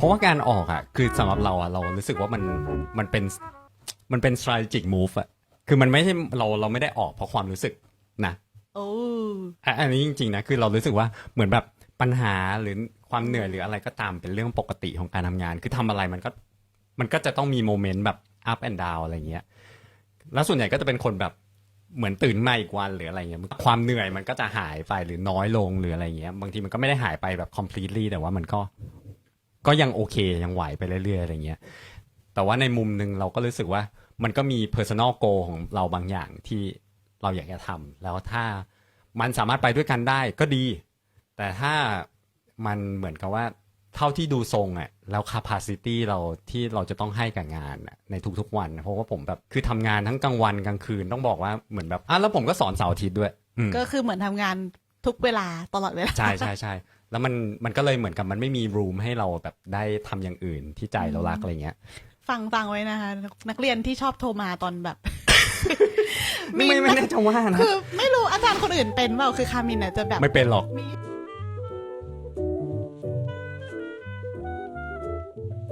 เพราะว่าการออกอะ คือสำหรับเราอะเรารู้สึกว่ามันมันเป็นมันเป็น strategic move อะคือมันไม่ใช่เราเราไม่ได้ออกเพราะความรู้สึกนะโอ้อะอันนี้จริงๆนะคือเรารู้สึกว่าเหมือนแบบปัญหาหรือความเหนื่อยหรืออะไรก็ตามเป็นเรื่องปกติของการทำงาน คือทำอะไรมันก็มันก็จะต้องมีโมเมนต์แบบ up and down อะไรเงี้ยแล้วส่วนใหญ่ก็จะเป็นคนแบบเหมือนตื่นมาอีกวันหรืออะไรเงี้ยความเหนื่อยมันก็จะหายไปหรือน้อยลงหรืออะไรเงี้ย บางทีมันก็ไม่ได้หายไปแบบ completely แต่ว่ามันก็ ก็ยังโอเคยังไหวไปเรื่อยๆอะไรเงี้ยแต่ว่าในมุมหนึ่งเราก็รู้สึกว่ามันก็มี personal goal ของเราบางอย่างที่เราอยากจะทำแล้วถ้ามันสามารถไปด้วยกันได้ก็ดี แต่ถ้ามันเหมือนกับว่าเท่าที่ดูทรงอะแล้ว capacity เราที่เราจะต้องให้กับงานอะในทุกๆวัน เพราะว่าผมแบบคือทำงานทั้งกลางวันกลางคืนต้องบอกว่าเหมือนแบบอะแล้วผมก็สอนเสาร์อาทิตย์ด้วย ก็คือเหมือนทำงาน ทุกเวลาตลอดเวลา ใช่ใช่ใช่แล้วมันมันก็เลยเหมือนกับมันไม่มีรูมให้เราแบบได้ทำอย่างอื่นที่ใจเรารักอะไรเงี้ย ฟังฟังไว้นะคะ นักเรียนที่ชอบโทรมาตอนแบบไม่ไม่ไม่น่าจะว่านะคือไม่รู้อาจารย์คนอื่นเป็นเปล่าคือคามินเนี่ยจะแบบไม่เป็นหรอกมี